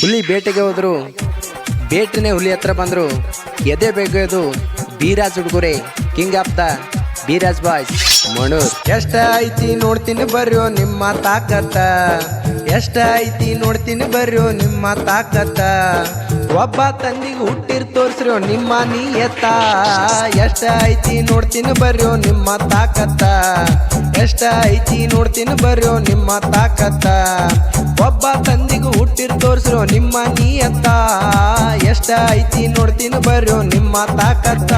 ಹುಲಿ ಬೇಟೆಗೆ ಹೋದ್ರು ಬೇಟೆನೆ ಹುಲಿ ಹತ್ರ ಬಂದ್ರು. ಎದೆ ಬೇಗೋದು Biraj ಹುಡುಗರೆ king of the Biraj boy Manur ಎಷ್ಟ ಐತಿ ನೋಡ್ತೀನಿ ಬರ್ರೋ ನಿಮ್ಮ ತಾಕತ್ತ. ಎಷ್ಟ ಐತಿ ನೋಡ್ತೀನಿ ಬರ್ರೋ ನಿಮ್ಮ ತಾಕತ್ತ. ಒಬ್ಬ ತಂದಿಗೆ ಹುಟ್ಟಿರ್ ತೋರ್ಸ್ರೋ ನಿಮ್ಮ ನೀಯತ್ತ. ಎಷ್ಟ ಐತಿ ನೋಡ್ತೀನಿ ಬರ್ರೋ ನಿಮ್ಮ ತಾಕತ್ತ. ಎಷ್ಟ ಐತಿ ನೋಡ್ತೀನಿ ಬರ್ರೋ ನಿಮ್ಮ ತಾಕತ್ತ. ಒಬ್ಬ ತಂದಿಗೂ ಹುಟ್ಟಿರ್ ತೋರ್ಸ್ರೋ ನಿಮ್ಮ ನೀ ಅತ್ತ ಎಷ್ಟ ಐತಿ ನೋಡ್ತೀನ ಬರ್ರೋ ನಿಮ್ಮ ತಾಕತ್ತ.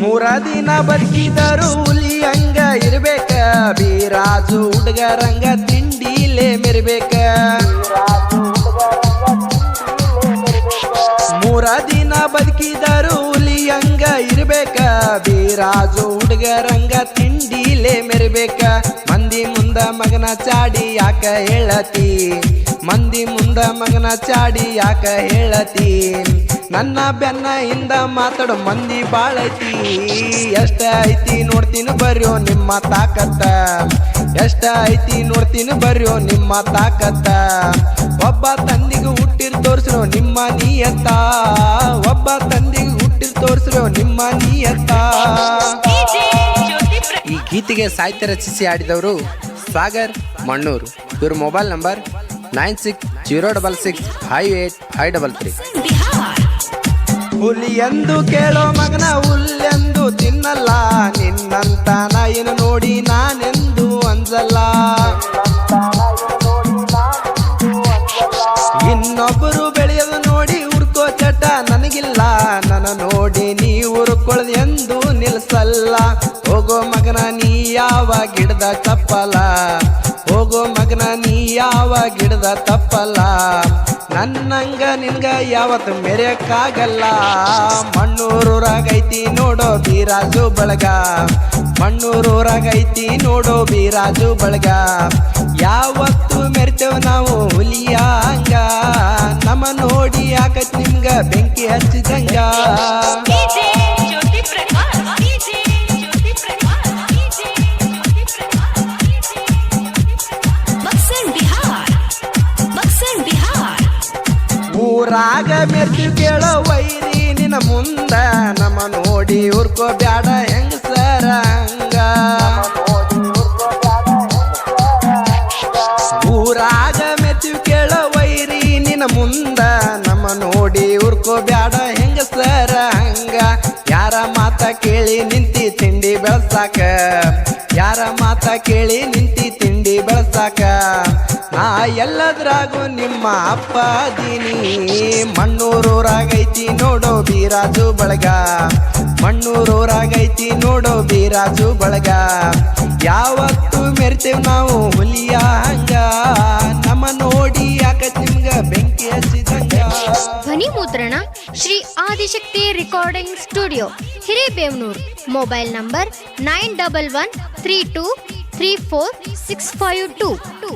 ಮೂರ ದಿನ ಬದುಕಿದರು ಹುಲಿ ಹಂಗ ಇರ್ಬೇಕ. ಬಿರಾಜು ಹುಡುಗರಂಗ ತಿಂಡಿಲೇ ಮೆರ್ಬೇಕ. ಮೂರ ದಿನ ಬದುಕಿದರು ಹುಲಿ ಹಂಗ ಇರ್ಬೇಕ. ಬೀರಾಜು ಹುಡುಗರಂಗ ತಿಂಡಿಲೇ ಮೆರ್ಬೇಕ. ಮಂದಿ ಮುಂದ ಮಗನ ಚಾಡಿ ಯಾಕ ಹೇಳತಿ? ಮಂದಿ ಮುಂದ ಮಗನ ಚಾಡಿ ಯಾಕ ಹೇಳತಿ? ನನ್ನ ಬೆನ್ನ ಹಿಂದ ಮಾತಾಡು, ಮಂದಿ ಬಾಳೈತಿ. ಎಷ್ಟ ಐತಿ ನೋಡ್ತೀನಿ, ಬರ್ಯೋ ನಿಮ್ಮ ತಾಕತ್ತ. ಎಷ್ಟ ಐತಿ ನೋಡ್ತೀನಿ ಬರ್ರಿಯೋ ನಿಮ್ಮ ತಾಕತ್ತ. ಒಬ್ಬ ತಂದಿಗೆ ಹುಟ್ಟಿರ್ ತೋರ್ಸ್ರೋ ನಿಮ್ಮ ನೀಯತ್ತ. ಒಬ್ಬ ತಂದಿಗೆ ಹುಟ್ಟಿರ್ ತೋರ್ಸ್ರೋ ನಿಮ್ಮ ನೀಯತ್ತ. ಈ ಗೀತೆಗೆ ಸಾಹಿತ್ಯ ರಚಿಸಿ ಆಡಿದವರು ಸಾಗರ್ ಮಣ್ಣೂರು. ಇವ್ರ mobile number nine six zero double six five eight five double three. ಹುಲಿ ಎಂದು ಕೇಳೋ ಮಗನ ಹುಲ್ಲೆಂದು ತಿನ್ನಲ್ಲ. ನಿನ್ನಂತ ಏನು ನೋಡಿ ನಾನೆಂದು ಯಾವ ಗಿಡದ ತಪ್ಪಲ? ಹೋಗೋ ಮಗನ, ನೀ ಯಾವ ಗಿಡದ ತಪ್ಪಲ್ಲ ನನ್ನಂಗ ನಿನ್ಗ ಯಾವತ್ತು ಮೆರೆಯಕ್ಕಾಗಲ್ಲ. ಮಣ್ಣೂರೂರಾಗೈತಿ ನೋಡೋ ಬೀರಾಜು ಬಳಗ. ಮಣ್ಣೂರೂರಾಗೈತಿ ನೋಡೋ ಬೀರಾಜು ಬಳಗ. ಯಾವತ್ತು ಮೆರ್ತೇವ ನಾವು ಹುಲಿಯ ಊರಾಗ ಮೆರ್ತಿ ಕೇಳೋ ವೈರಿ ನಿನ್ನ ಮುಂದ. ನಮ್ಮ ನೋಡಿ ಉರ್ಕೋ ಬ್ಯಾಡ ಹೆಂಗಸರ ಹಂಗ. ಊರಾಗ ಮೆಚ್ಚು ಕೇಳೋ ವೈರಿ ನಿನ್ನ ಮುಂದ. ನಮ್ಮ ನೋಡಿ ಉರ್ಕೋ ಬ್ಯಾಡ ಹೆಂಗಸರ ಹಂಗ. ಯಾರ ಮಾತ ಕೇಳಿ ನಿಂತಿ ತಿಂಡಿ ಬೆಳ್ಸಾಕ. ಯಾರ ಮಾತ ಕೇಳಿ ನಿಂತಿ ತಿಂಡಿ ಬೆಳ್ಸಾಕ. ನಾ ಎಲ್ಲದ್ರಾಗು ನಿಮ್ಮ ಅಪ್ಪ ದಿನಿ ಮಣ್ಣೂರೂರಾಗೈತಿ ನೋಡೋ ಬೀರಾಜು ಬಳಗ. ಮಣ್ಣೂರೂರಾಗೈತಿ ನೋಡೋ ಬೀರಾಜು ಬಳಗ. ಯಾವತ್ತು ಮೆರ್ತೇವ್ ನಾವು ಹುಲಿಯ ಹಂಗ. ನಮ್ಮ ನೋಡಿ ಯಾಕ ನಿಮ್ಗ ಬೆಂಕಿ ಹಚ್ಚಿದಂಗ. ಧ್ವನಿ ಮುದ್ರಣ, Shri Adishakti recording studio, Hirebevnur. Mobile number nine double one three two three four six five two two.